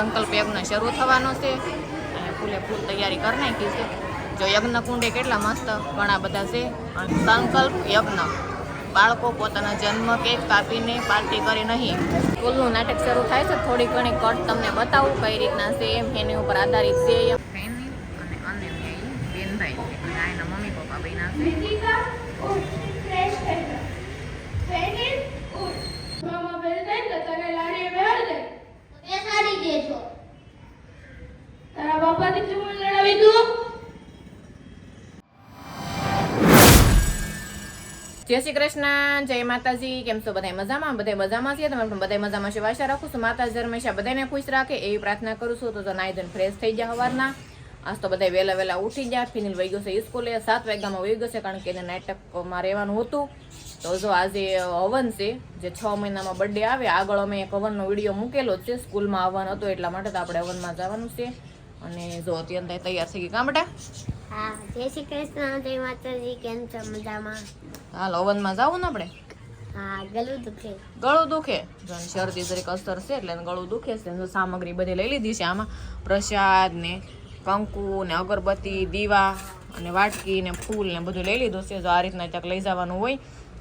સંકલ્પ યજ્ઞ શરૂ થવાનો છે અને ફૂલે ફૂલ તૈયારી કરી નાખી છે. જો યજ્ઞ કુંડે કેટલા મસ્ત ઘણા બધા છે. સંકલ્પ યજ્ઞ. બાળકો પોતાના જન્મ કેક કાપીને પાર્ટી કરી નહીં. સ્કૂલનું નાટક શરૂ થાય છે. થોડી ઘણી કટ તમને બતાવું કઈ રીતના છે એમ એની ઉપર આધારિત છે. અને અન્ય બેનભાઈ છે અને આ એના મમ્મી પપ્પા બન્યા છે Ritika und Freshfelder. Fenil und Mama will નહીં તો તને લાડી બેહાડ દે બેસાડી દેજો તારા બાપાથી શું લડાવી તું જય શ્રી કૃષ્ણ, જય માતાજી, કેમ છો બધા મજામાં? બધા મજામાં છે? તમે પણ બધા મજામાં છે આશા રાખું છું. માતાજી હંમેશા બધાને ખુશ રાખે એવી પ્રાર્થના કરું છું. તો નાઈ ધન ફ્રેશ થઈ જાય સવારના આજ તો બધા વહેલા વહેલા ઉઠી ગયા. ફિનિલ વહી ગયો છે સ્કૂલે સાત વાગ્યામાં વહી ગયો છે કારણ કે એને નાટકમાં રહેવાનું હતું. તો જો આજે હવન છે, જે છ મહિનામાં બર્થડે આવે, આગળ અમે એક હવનનો વીડિયો મૂકેલો છે. સ્કૂલમાં આવવાનું હતો એટલા માટે તો આપણે હવનમાં જવાનું છે. અને જો અત્યારે તૈયાર થઈ ગઈ કાં બેટા? હા, જય શ્રી કૃષ્ણ, જય માતાજી, કેમ છો મજામાં? હાલ હવનમાં જાવું ને આપણે? ગળું દુખે. ગળું દુખે? શરદી જરીક અસર છે એટલે ગળું દુખે છે. સામગ્રી બધી લઈ લીધી છે આમાં. પ્રસાદ ને કંકુ ને અગરબત્તી દીવા અને વાટકી ને ફૂલ ને બધું લઈ લીધું છે. જો આ રીતના ક્યાંક લઈ જવાનું હોય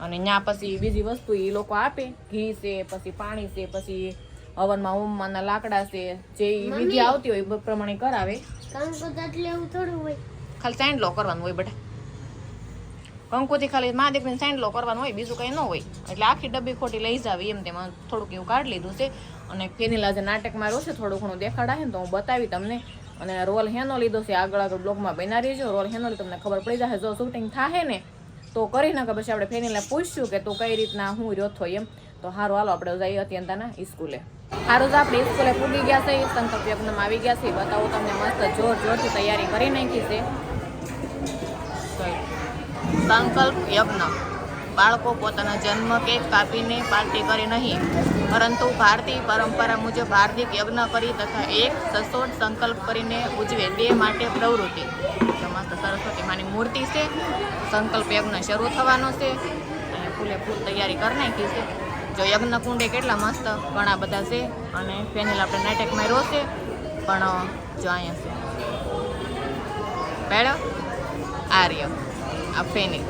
અને ત્યાં પછી બીજી વસ્તુ એ લોકો આપે. ઘી છે પછી પાણી છે પછી હવનમાં હોમમાંના લાકડા છે. જે વિધિ આવતી હોય એ પ્રમાણે કરાવે. ખાલી એટલે લો કરવાનો હોય બેટા. કંકુથી ખાલી મા દીકરીને સેન્ડલો કરવાનો હોય, બીજું કંઈ ન હોય. એટલે આખી ડબ્બી ખોટી લઈ જાવી એમ તેમાં. થોડુંક એવું કાઢી લીધું છે. અને ફેનીલા જે નાટકમાં માર્યો છે, થોડું ઘણું દેખાડા છે તો હું બતાવી તમને. અને રોલ હેનો લીધો છે, આગળ આગળ બ્લોગમાં બનાવી રહેજો. રોલ હેનો તમને ખબર પડી જશે, જો શૂટિંગ થાય ને, તો કરી નાખે. પછી આપણે ફેનીલા પૂછશું કે તું કઈ રીતના હું રહ્યો એમ. તો સારું હાલો, આપણે જઈએ અત્યંતાના સ્કૂલે. સારું તો આપણે સ્કૂલે પૂગી ગયા છે, સંકલ્પ આવી ગયા છે. બતાવું તમને મસ્ત જોર જોરથી તૈયારી કરી નાખી છે. સંકલ્પ યજ્ઞ. બાળકો પોતાના જન્મ કેક કાપીને પાર્ટી કરી નહીં, પરંતુ ભારતીય પરંપરા મુજબ હાર્દિક યજ્ઞ કરી તથા એક સચોટ સંકલ્પ કરીને ઉજવે તે માટે પ્રવૃત્તિ. મસ્ત સરસ્વતી માની મૂર્તિ છે, સંકલ્પ યજ્ઞ શરૂ થવાનો છે, અને ફૂલે ફૂલ તૈયારી કરી નાખી છે. જો યજ્ઞ કુંડે કેટલા મસ્ત ઘણા બધા છે અને ફેનિલ આપણે નાટકમાં રોશે પણ જો અહીંયા છે. પેડો આર્ય. આ ફેનિલ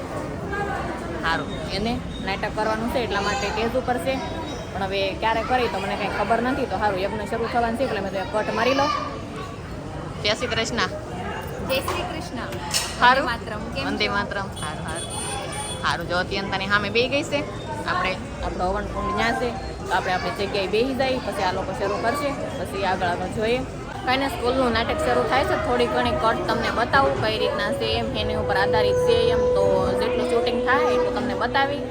સારું એને નાટક કરવાનું છે એટલા માટે ટેઝ ઉપર છે. પણ હવે ક્યારે કરી તો મને કંઈ ખબર નથી. તો સારું યજ્ઞ શરૂ થવાનું છે એટલે મેં તો કટ મારી લો જય શ્રી કૃષ્ણ. જય શ્રી કૃષ્ણ. સારું વંદે માતરમ. સારું સારું સારું જો અત્યંતાની સામે બે ગઈ છે. આપણે આપણો હવન કુંડ ન્યા છે. તો આપણે આપણી જગ્યાએ બેસી જાય પછી આ લોકો શરૂ કરશે. પછી આગળ આગળ જોઈએ. કાંઈ સ્કૂલનું નાટક શરૂ થાય છે. થોડી ઘણી કટ તમને બતાવું કઈ રીતના છે, એમ એની ઉપર આધારિત છે, એમ તો જેટલું શૂટિંગ થાય એટલું તમને બતાવી.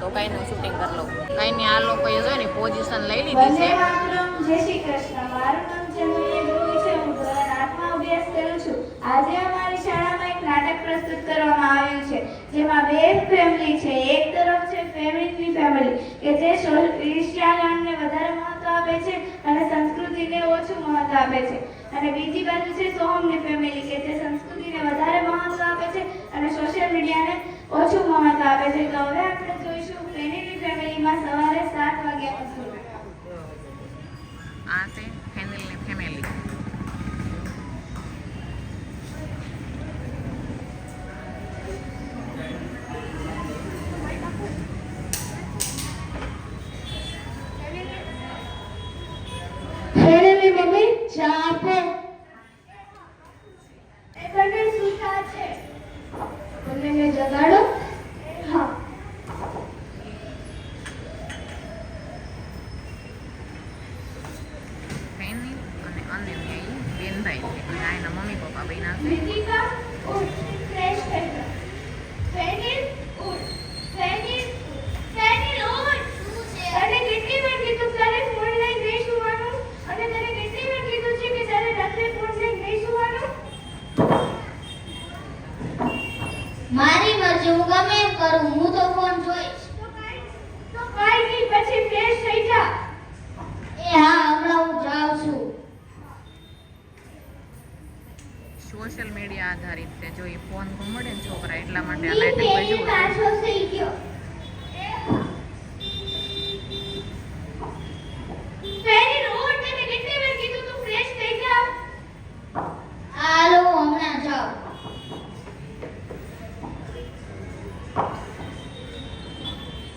તો કાંઈ નું શૂટિંગ કરી લઉં. કાંઈ નહીં આ લોકોએ જો ને પોઝિશન લઈ લીધી છે. આજે અમારી શાળામાં એક નાટક પ્રસ્તુત કરવામાં આવ્યું છે, જેમાં બે ફેમિલી છે. એક તરફ ફેમિલી ફેમિલી કે જે ઈર્ષ્યાગાનને વધારે મહત્વ આપે છે અને સંસ્કૃતિને ઓછું મહત્વ આપે છે. અને બીજી બાજુ છે સોહમની ફેમિલી કે જે સંસ્કૃતિને વધારે મહત્વ આપે છે અને સોશિયલ મીડિયાને ઓછું મહત્વ આપે છે. તો હવે આપણે જોઈશું ફેમિલી ફેમિલીમાં સવારે સાત વાગ્યા ಹೇಳಲಿ ಮಮ್ಮಿ ಚಾ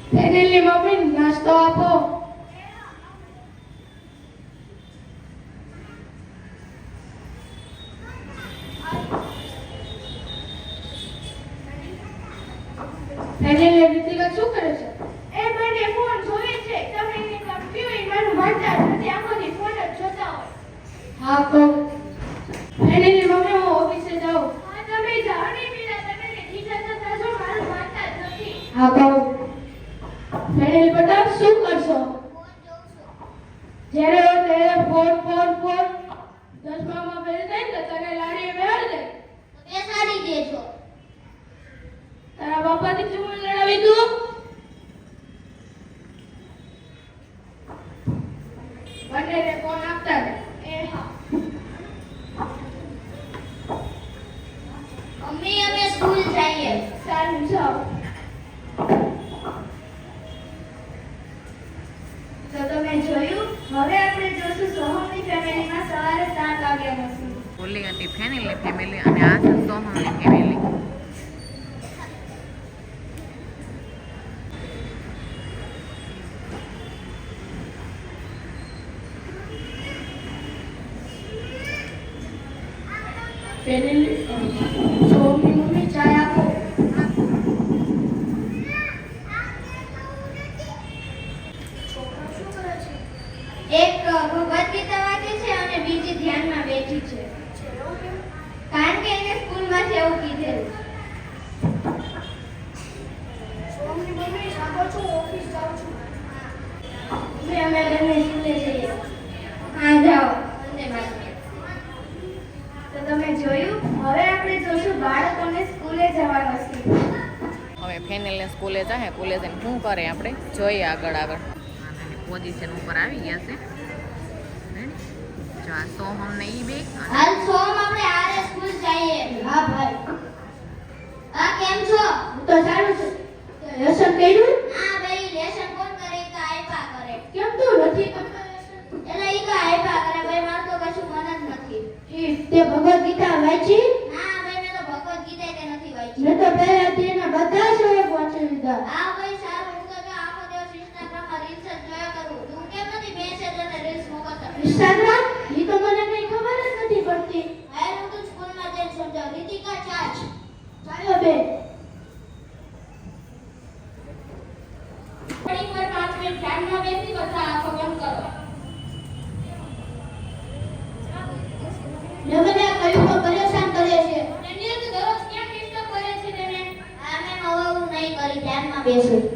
Penelli, ma prendi una stoppa! આપો ફેરેલી રીતિકા શું કરે છે? એ બંને ફોન જોવે છે. તમે એને કમ્પ્યુટર મારું વાંચતા જ નથી આખો દી ફોન જ જોતા હોય. હા કહું ફેરેલી મમ્મી હું ઓફિસે જાઉં હા તમે જાઓ. ને મીરા તમે ને ઠીક થતા જો મારું નથી. હા કહું ફેરેલી બેટા શું કરશો? જ્યારે ત્યારે ફોન ફોન ફોન દસમામાં ફેલ થાય ને તો તને લાડીએ બેહાડી દે. બેસાડી દેજો. તારા બાપાથી શું લડાવી તું? બંનેને ફોન આપતા એ હા. મમ્મી અમે સ્કૂલ જઈએ. સારું જાઓ તો તમે જોયું? હવે આપણે જોશું સોહમની ફેમિલીમાં સવારે સાત વાગ્યા હશું ઓલી હતી ફેમિલી ફેમિલી અને આ છે સોહમની ફેમિલી સોહમની મમ્મી ચાય આપો એક ભગવદ ગીતા વાંચે છે અને બીજી ધ્યાનમાં બેઠી છે. કારણ કે એને સ્કૂલમાંથી એવું કીધેલું અમે બંને સ્કૂલે જઈએ હા જાઓ. તો તમે જોયું? હવે આપણે જોશું બાળકોને સ્કૂલે જવાનું છે. હવે ફેનિલને સ્કૂલે જાય સ્કૂલે જઈને શું કરે આપણે? જોઈએ આગળ આગળ. પોઝિશન ઉપર આવી ગયા છે. જો આ સોમ અમને ઈ બે. હાલ સોમ આપણે આરે સ્કૂલ જઈએ. હા ભાઈ. આ કેમ છો? તો સારું છું. લેસન કર્યું? હા ભાઈ લેસન કોણ કરે? તો આયપા કરે. કેમ તું નથી કરતો? એટલે ઈ તો આઈપા કરે. ભાઈ મારે તો કશું મન જ નથી. ઈ તે ભગવદ ગીતા વાંચી ના ભાઈ મેં તો ભગવદ ગીતા કે નથી વાંચી મેં તો પહેલાથી એના બધા શ્લોક વાંચી લીધા આ ભાઈ સારું હું તો જો આખો દિવસ ઇન્સ્ટાગ્રામમાં રીલ્સ જ જોયા કરું તું કેમ નથી મેસેજ અને રીલ્સ મોકલતો ઇન્સ્ટાગ્રામ ઈ તો મને કઈ ખબર જ નથી પડતી હાલ હું તું સ્કૂલમાં જઈને સમજાવ રીતિકા ચાચ ચાલો બેન થોડીક વાર પાંચ મિનિટ ધ્યાનમાં બેસી બધા આંખો બંધ કરો નમને કયું તો પરેશાન કરે છે એને તો દરરોજ કેમ ડિસ્ટર્બ કરે છે તેને આ મેં હવે હું નહીં કરી ધ્યાનમાં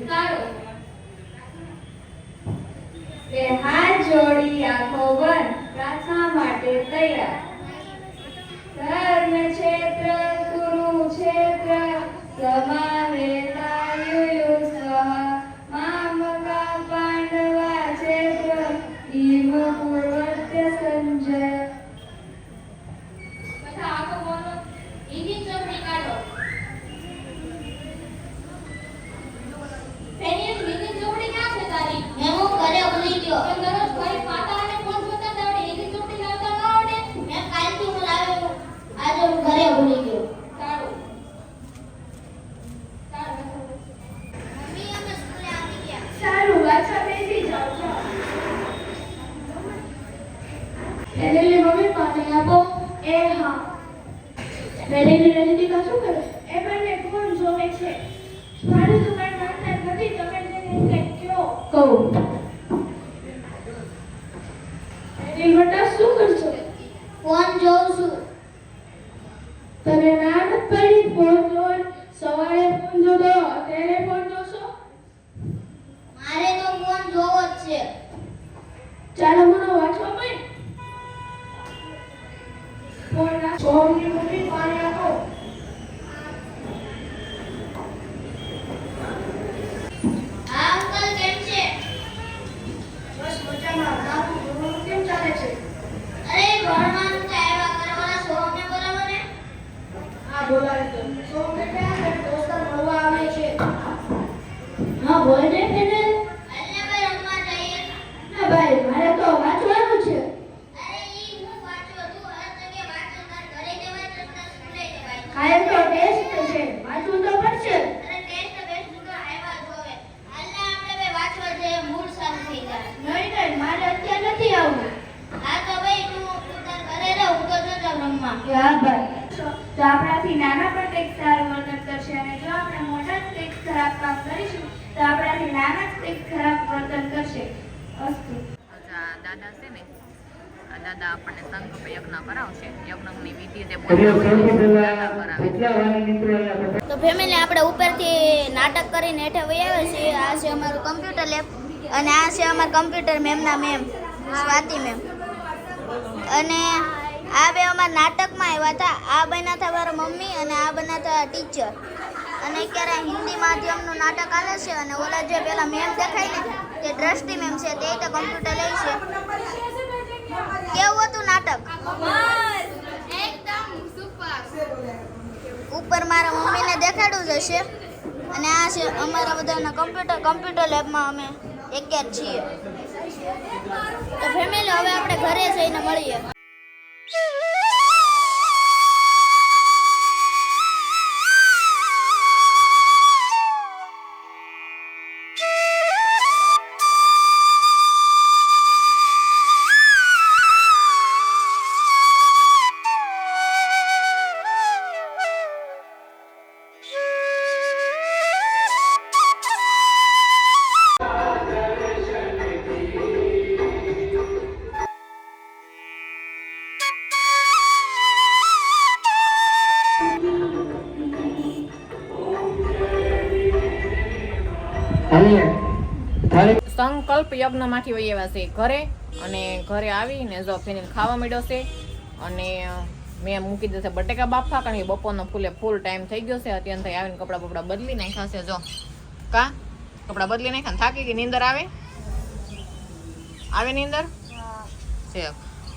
તો આપણાથી નાના પણ કંઈક સારું વર્તન કરશે અને જો આપણે મોટા કંઈક ખરાબ કામ કરીશું તો આપણાથી નાના જ કંઈક ખરાબ વર્તન કરશે. અસ્તુ. દાદા છે ને દાદા આપણને સંકલ્પ યજ્ઞ કરાવશે. યજ્ઞની વિધિ તે તો ફેમિલી આપણે ઉપરથી નાટક કરીને હેઠે વહી આવ્યા છીએ આ છે અમારું કમ્પ્યુટર લેબ અને આ છે અમારા કમ્પ્યુટર મેમના મેમ સ્વાતિ મેમ અને આ બે અમારા નાટકમાં આવ્યા હતા. આ બન્યા હતા મારા મમ્મી અને આ બન્યા હતા ટીચર અને અત્યારે હિન્દી માધ્યમનું નાટક આવે છે અને ઓલા જે પેલા મેમ દેખાય ને તે દ્રષ્ટિ મેમ છે તે તો કમ્પ્યુટર લે છે. કેવું હતું નાટક? ઉપર મારા મમ્મીને દેખાડવું જ હશે. અને આ છે અમારા બધાના કમ્પ્યુટર કમ્પ્યુટર લેબમાં અમે એક જ છીએ. તો ફેમિલી હવે આપણે ઘરે જઈને મળીએ. યજ્ઞમાંથી વહી આવ્યા છે ઘરે. અને ઘરે આવીને જો ફેનિલ ખાવા માંડ્યો છે. અને મેં મૂકી દીધા બટેકા બાફા કારણ કે બપોરનો ફૂલે ફૂલ ટાઈમ થઈ ગયો છે. અત્યારે થઈ આવીને કપડાં બપડા બદલી નાખ્યા છે જો. કા? કપડાં બદલી નાખ્યા થાકી ગઈ. નીંદર આવે? આવે નીંદર? છે.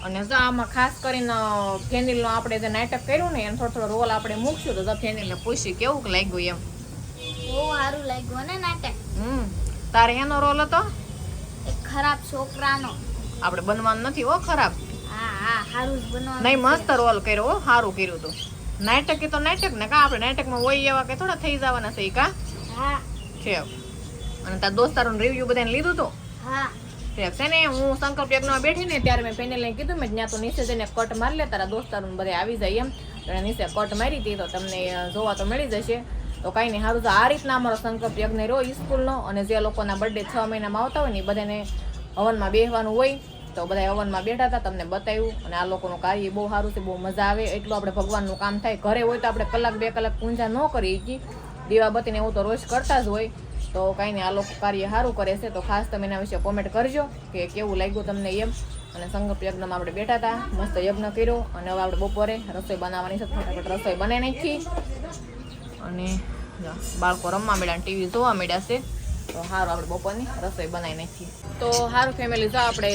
અને જો આમાં ખાસ કરીને ફેનિલનો આપણે જે નાટક કર્યું ને એનો થોડો થોડો રોલ આપણે મૂકશું. તો ફેનિલને પૂછી કેવું લાગ્યું એમ. બહુ સારું લાગ્યું ને નાટક. હમ. તારે એનો રોલ હતો? ખરાબ છોકરાનો. આપણે બનવાનું નથી હો ખરાબ. હા હા સારું જ બનવાનું નહીં મસ્ત રોલ કર્યો હો સારું કર્યું તું. નાટક તો નાટક ને કા આપણે નાટકમાં હોય એવા કે થોડા થઈ જવાના છે કા? હા. છે. અને તાર દોસ્તારોનું રિવ્યુ બધાને લીધું તું? હા. છે ને હું સંકલ્પ યજ્ઞમાં બેઠી ને ત્યારે મેં પેનલને કીધું મેં ત્યાં તો નીચે જઈને કટ મારી લે તારા દોસ્તારોને બધા આવી જાય એમ. નીચે કટ મારી હતી તો તમને જોવા તો મળી જશે. તો કાંઈ નહીં સારું તો આ રીતના અમારો સંકલ્પ યજ્ઞ રહ્યો સ્કૂલનો અને જે લોકોના બર્થડે છ મહિનામાં આવતા હોય ને એ બધાને હવનમાં બેસવાનું હોય. તો બધા હવનમાં બેઠા હતા, તમને બતાવ્યું. અને આ લોકોનું કાર્ય બહુ સારું છે, બહુ મજા આવે. એટલું આપણે ભગવાનનું કામ થાય. ઘરે હોય તો આપણે કલાક, બે કલાક પૂંજા ન કરી શકીએ દીવાબત્તીને એવું તો રોજ કરતા જ હોય. તો કાંઈ નહીં, આ લોકો કાર્ય સારું કરે છે. તો ખાસ તમે એના વિશે કોમેન્ટ કરજો કે કેવું લાગ્યું તમને એમ. અને સંકલ્પ યજ્ઞમાં આપણે બેઠા હતા, મસ્ત યજ્ઞ કર્યો. અને હવે આપણે બપોરે રસોઈ બનાવવાની છે. ફટાફટ રસોઈ બનાવી નાખી. અને બાળકો રમવા મળ્યા ટીવી જોવા મળ્યા છે. તો સારું આપણે બપોરની રસોઈ બનાવી નાખી તો સારું ફેમિલી જો આપણે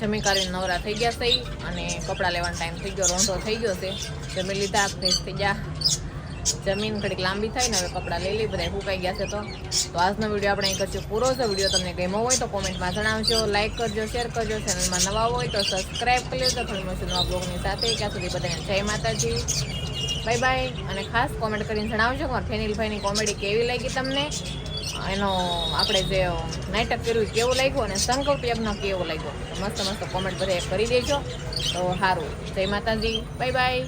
જમી કરીને નવરા થઈ ગયા છે અને કપડાં લેવાનો ટાઈમ થઈ ગયો, રોંધો થઈ ગયો છે. જમી લીધા ફ્રેશ થઈ ગયા. જમીન ઘડીક લાંબી થાય ને હવે કપડાં લઈ લઈ બધા ફૂંકાઈ ગયા છે તો. તો આજનો વીડિયો આપણે અહીં કરજો પૂરો છે. વીડિયો તમને ગમ્યો હોય તો કોમેન્ટમાં જણાવજો લાઇક કરજો શેર કરજો. ચેનલમાં નવા હોય તો સબસ્ક્રાઈબ કરી લેજો. થોડી મશીનો બ્લોગની સાથે. ક્યાં સુધી બધાને જય માતાજી. બાય બાય અને ખાસ કોમેન્ટ કરીને જણાવજો કે ફેનિલભાઈની કોમેડી કેવી લાગી તમને? એનો આપણે જે નાટક કર્યું કેવું લાગ્યું અને સંકલ્પ યજ્ઞ કેવો લાગ્યો? મસ્ત મસ્ત કોમેન્ટ બધા કરી દેજો. તો સારું. જય માતાજી. Bye bye